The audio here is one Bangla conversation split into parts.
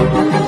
Thank you.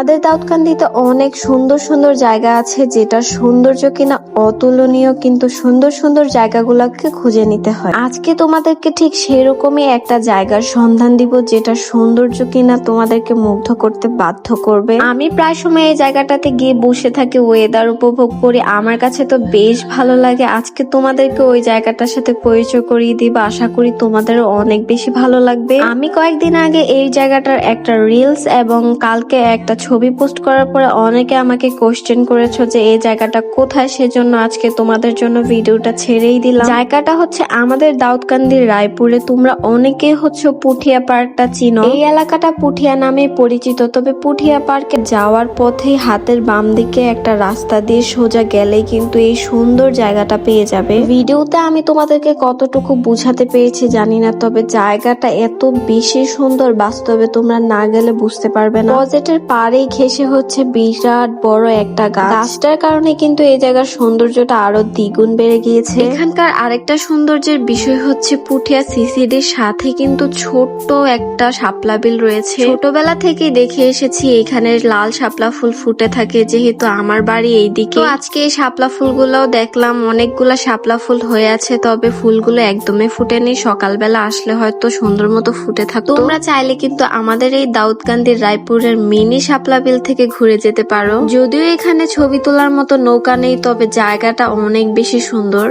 আমাদের দাউদকান্দিতে অনেক সুন্দর সুন্দর জায়গা আছে যেটা সৌন্দর্য কিনা অতুলনীয়, কিন্তু সুন্দর সুন্দর জায়গাগুলোকে খুঁজে নিতে হয়। আজকে তোমাদেরকে ঠিক সেরকমই একটা জায়গার সন্ধান দিব যেটা সৌন্দর্য কিনা তোমাদেরকে মুগ্ধ করতে বাধ্য করবে। আমি প্রায় সময় এই জায়গাটাতে গিয়ে বসে থাকি ওয়েদার উপভোগ করি। আমার কাছে তো বেশ ভালো লাগে। আজকে তোমাদেরকে ওই জায়গাটার সাথে পরিচয় করিয়ে দিব। আশা করি তোমাদেরও অনেক বেশি ভালো লাগবে। আমি কয়েকদিন আগে এই জায়গাটার একটা রিলস এবং কালকে একটা ছবি পোস্ট করার পরে অনেকে আমাকে কোশ্চেন করেছ যে এই জায়গাটা কোথায়? সেজন্য আজকে তোমাদের জন্য ভিডিওটা ছেড়েই দিলাম। জায়গাটা হচ্ছে আমাদের দাউদকান্দির রায়পুরে। তোমরা অনেকে হচ্ছে পুঠিয়া পার্কটা চিনো। এই এলাকাটা পুঠিয়া নামে পরিচিত। তবে পুঠিয়া পার্কে যাওয়ার পথে হাতের বাম দিকে একটা রাস্তা দিয়ে সোজা গেলেই কিন্তু এই সুন্দর জায়গাটা পেয়ে যাবে। ভিডিওতে আমি তোমাদেরকে কতটুকু বুঝাতে পেরেছি জানি না, তবে জায়গাটা এত বেশি সুন্দর বাস্তবে তোমরা না গেলে বুঝতে পারবে না। প্রজেক্টের পাড়েই ঘেসে হচ্ছে বিরাট বড় একটা গাছ। গাছটার কারণে কিন্তু এই জায়গার সৌন্দর্যটা আরও দ্বিগুণ বেড়ে গিয়েছে। এখানকার আরেকটা সৌন্দর্যের বিষয় হচ্ছে পুঠিয়া সিসিডির সাথে কিন্তু ছোট্ট একটা শাপলা বিল রয়েছে। ছোটবেলা থেকে দেখে এসেছি এখানে লাল শাপলা ফুল ফুটে থাকে, যেহেতু আমার বাড়ি এইদিকে। তো আজকে এই শাপলা ফুলগুলোও দেখলাম, অনেকগুলা শাপলা ফুল হয়ে আছে, তবে ফুলগুলো একদমই ফুটেনি। সকালবেলা আসলে হয়তো সুন্দর মতো ফুটে থাকতো। তোমরা চাইলে কিন্তু আমাদের এই দাউদকান্দির রায়পুরের মিনি শাপলা বিল থেকে ঘুরে যেতে পারো। যদিও এখানে ছবি তোলার মতো নৌকা নেই, তবে জায়গাটা অনেক বেশি সুন্দর।